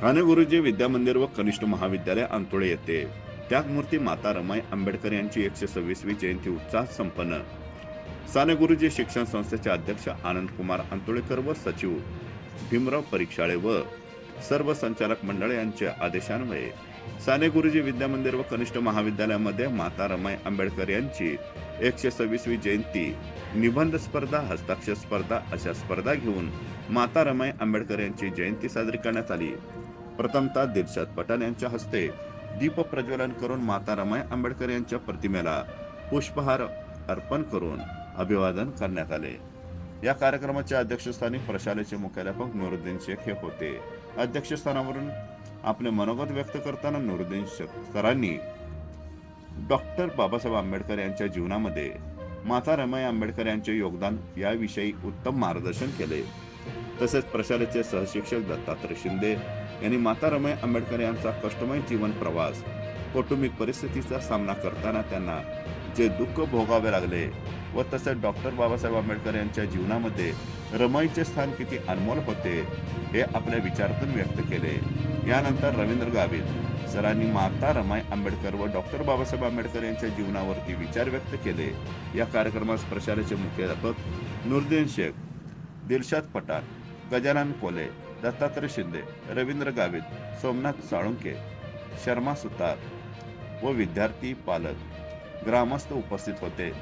ठाणे गुरुजी विद्यामंदिर व कनिष्ठ महाविद्यालय अंतोळे येथे. त्यागमूर्ती माता रमाई आंबेडकर यांची एकशे सव्वीसवी जयंती उत्साहात संपन्न. साने गुरुजी शिक्षण संस्थेचे अध्यक्ष आनंद कुमार अंतोळेकर व सचिव भीमराव परीक्षाळे व सर्व संचालक मंडळ यांच्या आदेशान्वये. साने गुरुजी विद्यामंदिर व कनिष्ठ महाविद्यालयामध्ये माता रमाई आंबेडकर यांची एकशे सव्वीसवी जयंती. निबंध स्पर्धा हस्ताक्षर स्पर्धा अशा स्पर्धा घेऊन माता रमाई आंबेडकर यांची जयंती साजरी करण्यात आली. प्रथमतः दिलशाद पठाण यांच्या हस्ते दीप प्रज्वलन करून माता रमाई आंबेडकर यांच्या प्रतिमेला पुष्पहार अर्पण करून अभिवादन करण्यात आले. या कार्यक्रमाच्या अध्यक्षस्थानी प्रशालेचे मुख्याध्यापक नुरुद्दीन शेख हे होते. अध्यक्षस्थानावरून आपले मनोगत व्यक्त करताना नुरुद्दीन शेख सरांनी डॉक्टर बाबासाहेब आंबेडकर यांच्या जीवनामध्ये माता रमाई आंबेडकर यांचे योगदान याविषयी उत्तम मार्गदर्शन केले. तसेच प्रशालेचे सहशिक्षक दत्तात्रय शिंदे यांनी माता रमाई आंबेडकर यांचा कष्टमय जीवन प्रवास कौटुंबिक परिस्थितीचा सामना करताना त्यांना जे दुःख भोगावे लागले व तसेच डॉक्टर बाबासाहेब आंबेडकर यांच्या जीवनामध्ये रमाईचे स्थान किती अनमोल होते हे आपल्या विचारातून व्यक्त केले. यानंतर रवींद्र गावित सरांनी माता रमाई आंबेडकर व डॉक्टर बाबासाहेब आंबेडकर यांच्या जीवनावरती विचार व्यक्त केले. या कार्यक्रमास प्रशालेचे मुख्याध्यापक नुरदीन शेख दिलशाद पठाण गजानन कोले दत्तात्रय शिंदे रवींद्र गावित सोमनाथ साळुंके शर्मा सुतार व विद्यार्थी पालक ग्रामस्थ उपस्थित होते.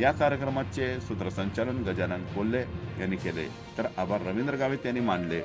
या कार्यक्रमाचे सूत्रसंचालन गजानन कोल्हे यांनी केले. तर आभार रवींद्र गावित यांनी मानले.